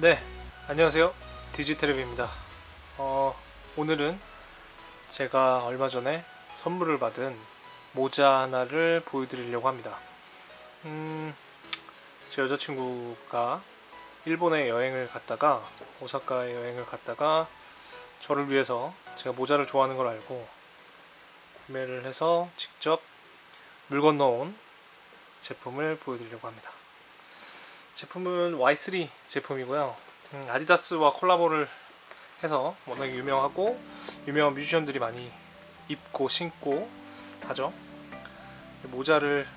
네, 안녕하세요. 디지테레비입니다. 어, 오늘은 제가 얼마 전에 선물을 받은 모자 하나를 보여드리려고 합니다. 음, 제 여자친구가 일본에 여행을 갔다가 오사카에 여행을 갔다가 저를 위해서 제가 모자를 좋아하는 걸 알고 구매를 해서 직접 물 건너온 제품을 보여드리려고 합니다. 제품은 Y3 제품이고요. 음, 아디다스와 콜라보를 해서 워낙 유명하고 유명한 뮤지션들이 많이 입고 신고 하죠. 모자를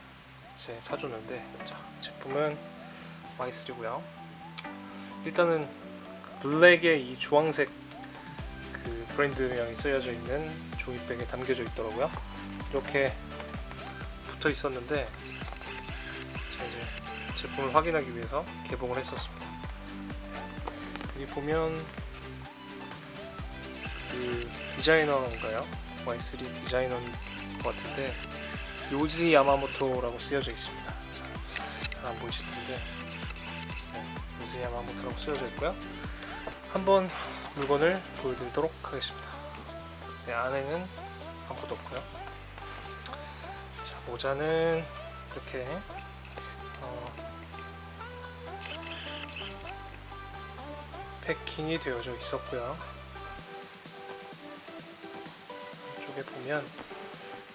이제 사줬는데 자, 제품은 Y3고요. 일단은 블랙의 이 주황색 그 브랜드명이 쓰여져 있는 종이백에 담겨져 있더라고요. 이렇게 붙어 있었는데 자 이제 제품을 확인하기 위해서 개봉을 했었습니다. 여기 보면 그 디자이너인가요? Y3 디자이너인 것 같은데 요지 야마모토라고 쓰여져 있습니다. 자, 잘안 보이실 텐데 네, 요지 야마모토라고 쓰여져 있고요. 한번 물건을 보여드리도록 하겠습니다. 네, 안에는 아무것도 없고요. 자, 모자는 이렇게 패킹이 되어져 있었고요. 이쪽에 보면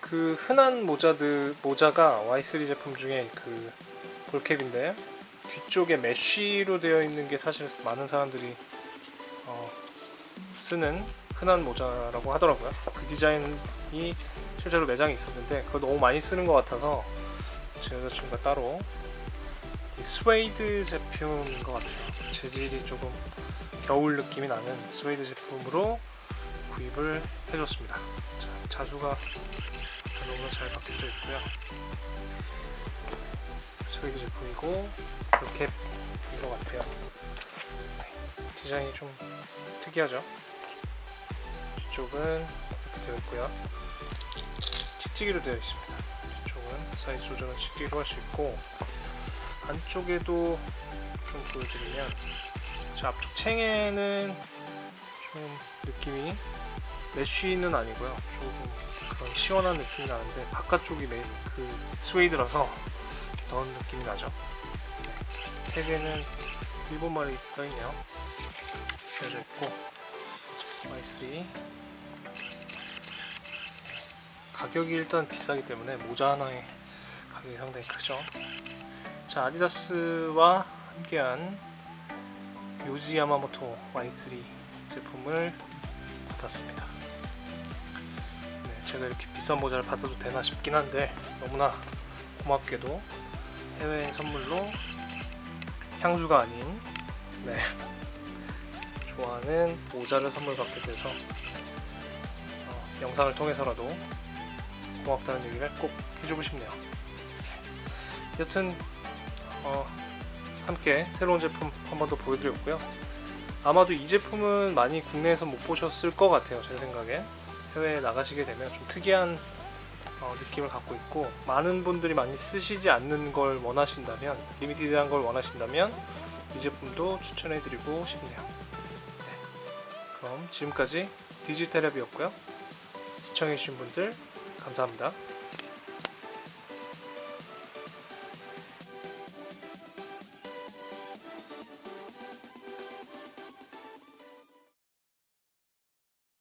그 흔한 모자들 모자가 Y3 제품 중에 그 볼캡인데 뒤쪽에 메쉬로 되어 있는 게 사실 많은 사람들이 어, 쓰는 흔한 모자라고 하더라고요. 그 디자인이 실제로 매장에 있었는데 그거 너무 많이 쓰는 것 같아서 제 여자친구가 따로 이 스웨이드 제품인 것 같아요. 재질이 조금 겨울 느낌이 나는 스웨이드 제품으로 구입을 해줬습니다. 자, 자수가 자동으로 잘 박혀져 있고요. 스웨이드 제품이고 이렇게 인것 같아요. 네, 디자인이 좀 특이하죠. 뒤쪽은 이렇게 되어 있고요. 찍찍이로 되어 있습니다. 뒤쪽은 사이즈 조절은 찍찍이로 할 수 있고 안쪽에도 좀 보여드리면 자, 앞쪽 챙에는 좀 느낌이 메쉬는 아니고요. 조금 그런 시원한 느낌이 나는데 바깥쪽이 메, 그 스웨이드라서 더운 느낌이 나죠. 네. 태그에는 일본말이 써있네요. 쓰여져 있고 Y3 가격이 일단 비싸기 때문에 모자 하나에 가격이 상당히 크죠. 자 아디다스와 함께한 요지 야마모토 Y3 제품을 받았습니다. 네, 제가 이렇게 비싼 모자를 받아도 되나 싶긴 한데 너무나 고맙게도 해외 선물로 향수가 아닌 네, 좋아하는 모자를 선물 받게 돼서 어, 영상을 통해서라도 고맙다는 얘기를 꼭 해주고 싶네요. 여튼 어, 함께 새로운 제품 한 번 더 보여드렸고요. 아마도 이 제품은 많이 국내에서 못 보셨을 것 같아요. 제 생각에 해외에 나가시게 되면 좀 특이한 어, 느낌을 갖고 있고 많은 분들이 많이 쓰시지 않는 걸 원하신다면 리미티드한 걸 원하신다면 이 제품도 추천해드리고 싶네요. 네. 그럼 지금까지 디지테레비였고요. 시청해주신 분들 감사합니다.